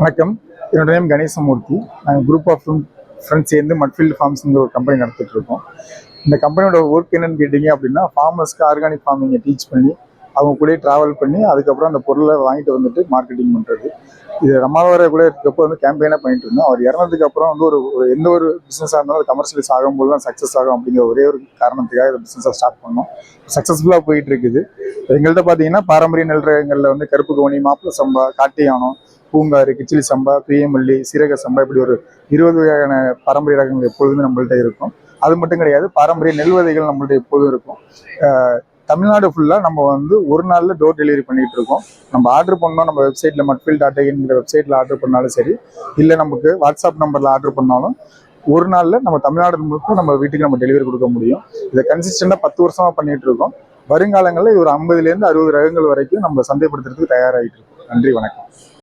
வணக்கம். என்னோட நேம் கணேசமூர்த்தி. நாங்கள் குரூப் ஆஃப் ஃப்ரெண்ட்ஸ் சேர்ந்து மட்ஃபீல்டு ஃபார்ம்ஸ்ங்கிற ஒரு கம்பெனி நடத்திட்டு இருக்கோம். இந்த கம்பெனியோட ஒர்க் என்னன்னு கேட்டிங்க அப்படின்னா ஃபார்மர்ஸ்க்கு ஆர்கானிக் ஃபார்மிங்கை டீச் பண்ணி அவங்க கூட ட்ராவல் பண்ணி அதுக்கப்புறம் அந்த பொருளை வாங்கிட்டு வந்துட்டு மார்க்கெட்டிங் பண்ணுறது இது ரமாவர கூட இருக்கப்போ வந்து கேம்பெயினாக பண்ணிட்டு இருந்தோம். அவர் இறந்ததுக்கு அப்புறம் வந்து ஒரு ஒரு எந்த ஒரு பிஸ்னஸாக இருந்தாலும் அது கமர்ஷியலைஸ் ஆகும்போது தான் சக்ஸஸ் ஆகும் அப்படிங்கிற ஒரே ஒரு காரணத்துக்காக இந்த பிஸ்னஸை ஸ்டார்ட் பண்ணோம். சக்ஸஸ்ஃபுல்லாக போயிட்டு இருக்குது. எங்கள்கிட்ட பார்த்தீங்கன்னா பாரம்பரிய நெல் ரகங்களில் வந்து கருப்பு கவனி மாப்பிள சம்பா காட்டியானம் பூங்காறு கிச்சிலி சம்பா பிரியமல்லி சீரக சம்பா இப்படி ஒரு இருபது வகையான பாரம்பரிய ரகங்கள் எப்பொழுதுமே நம்மள்கிட்ட இருக்கும். அது மட்டும் கிடையாது பாரம்பரிய நெல் விதைகள் நம்மள்ட்ட எப்போதும் இருக்கும். தமிழ்நாடு ஃபுல்லாக நம்ம வந்து ஒரு நாளில் டோர் டெலிவரி பண்ணிகிட்டு இருக்கோம். நம்ம ஆர்டர் பண்ணோம் நம்ம வெப்சைட்டில் மட்ஃபீல் டாட்டா என்கிற வெப்சைட்டில் ஆர்டர் பண்ணாலும் சரி இல்லை நமக்கு வாட்ஸ்அப் நம்பரில் ஆர்டர் பண்ணாலும் ஒரு நாளில் நம்ம தமிழ்நாடு முழுக்க நம்ம வீட்டுக்கு நம்ம டெலிவரி கொடுக்க முடியும். இதை கன்சிஸ்டண்டாக பத்து வருஷமாக பண்ணிகிட்டு இருக்கோம். வருங்காலங்களில் இது ஒரு ஐம்பதுலேருந்து அறுபது ரகங்கள் வரைக்கும் நம்ம சந்தைப்படுத்துறதுக்கு தயாராகிட்டு இருக்கோம். நன்றி வணக்கம்.